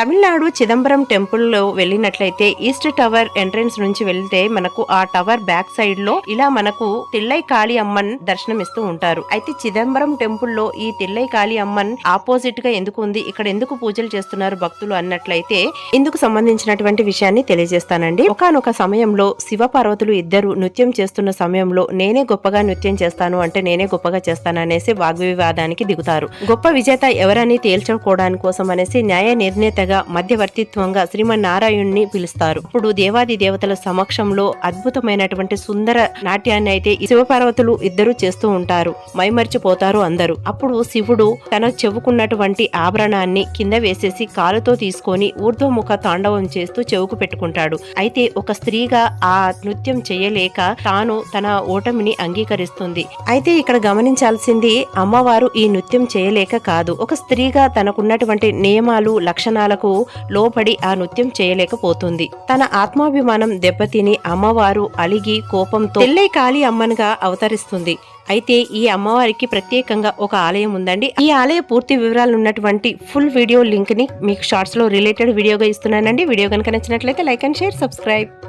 తమిళనాడు చిదంబరం టెంపుల్లో వెళ్ళినట్లయితే east tower entrance నుంచి వెళ్తే మనకు ఆ టవర్ బ్యాక్ సైడ్లో ఇలా మనకు తిల్లై కాళీ అమ్మన్ దర్శనమిస్తూ ఉంటారు. అయితే చిదంబరం టెంపుల్లో ఈ తిల్లై కాళీ అమ్మన్ ఆపోజిట్గా ఎందుకు ఉంది? ఇక్కడ ఎందుకు పూజలు చేస్తున్నారు భక్తులు అన్నట్లయితే ఇందుకు సంబంధించినటువంటి విషయాన్ని తెలియజేస్తానండి. ఒకనొక సమయంలో శివ పార్వతులు ఇద్దరు నృత్యం చేస్తున్న సమయంలో నేనే గొప్పగా నృత్యం చేస్తాను అంటే నేనే గొప్పగా చేస్తాను అనేసి వాగ్వివాదానికి దిగుతారు. గొప్ప విజేత ఎవరని తేల్చుకోవడానికి కోసం అనేసి న్యాయ నిర్ణేతగా మధ్యవర్తిత్వంగా శ్రీమన్నారాయణ్ణి పిలుస్తారు. ఇప్పుడు దేవాది దేవతల సమక్షంలో అద్భుతమైనటువంటి సుందర నాట్యాన్ని అయితే శివపార్వతులు ఇద్దరు చేస్తూ ఉంటారు. మైమర్చిపోతారు అందరూ. అప్పుడు శివుడు తన చెవుకున్నటువంటి ఆభరణాన్ని కింద వేసేసి కాలుతో తీసుకొని ఊర్ధ్వముఖ తాండవం చేస్తూ చెవుకు పెట్టుకుంటాడు. అయితే ఒక స్త్రీగా ఆ నృత్యం చేయలేక తాను తన ఓటమిని అంగీకరిస్తుంది. అయితే ఇక్కడ గమనించాల్సింది అమ్మవారు ఈ నృత్యం చేయలేక కాదు. ఒక స్త్రీగా తనకున్నటువంటి నియమాలు లక్షణాలు లక్షణాలకు లోపడి ఆ నృత్యం చేయలేకపోతుంది. తన ఆత్మాభిమానం దెబ్బతిని అమ్మవారు అలిగి కోపంతో తెల్లై కాళీ అమ్మనుగా అవతరిస్తుంది. అయితే ఈ అమ్మవారికి ప్రత్యేకంగా ఒక ఆలయం ఉందండి. ఈ ఆలయ పూర్తి వివరాలు ఉన్నటువంటి ఫుల్ వీడియో లింక్ని మీకు షార్ట్స్లో రిలేటెడ్ వీడియోగా ఇస్తున్నానండి. వీడియో కనుక నచ్చినట్లయితే లైక్ అండ్ షేర్ సబ్స్క్రైబ్.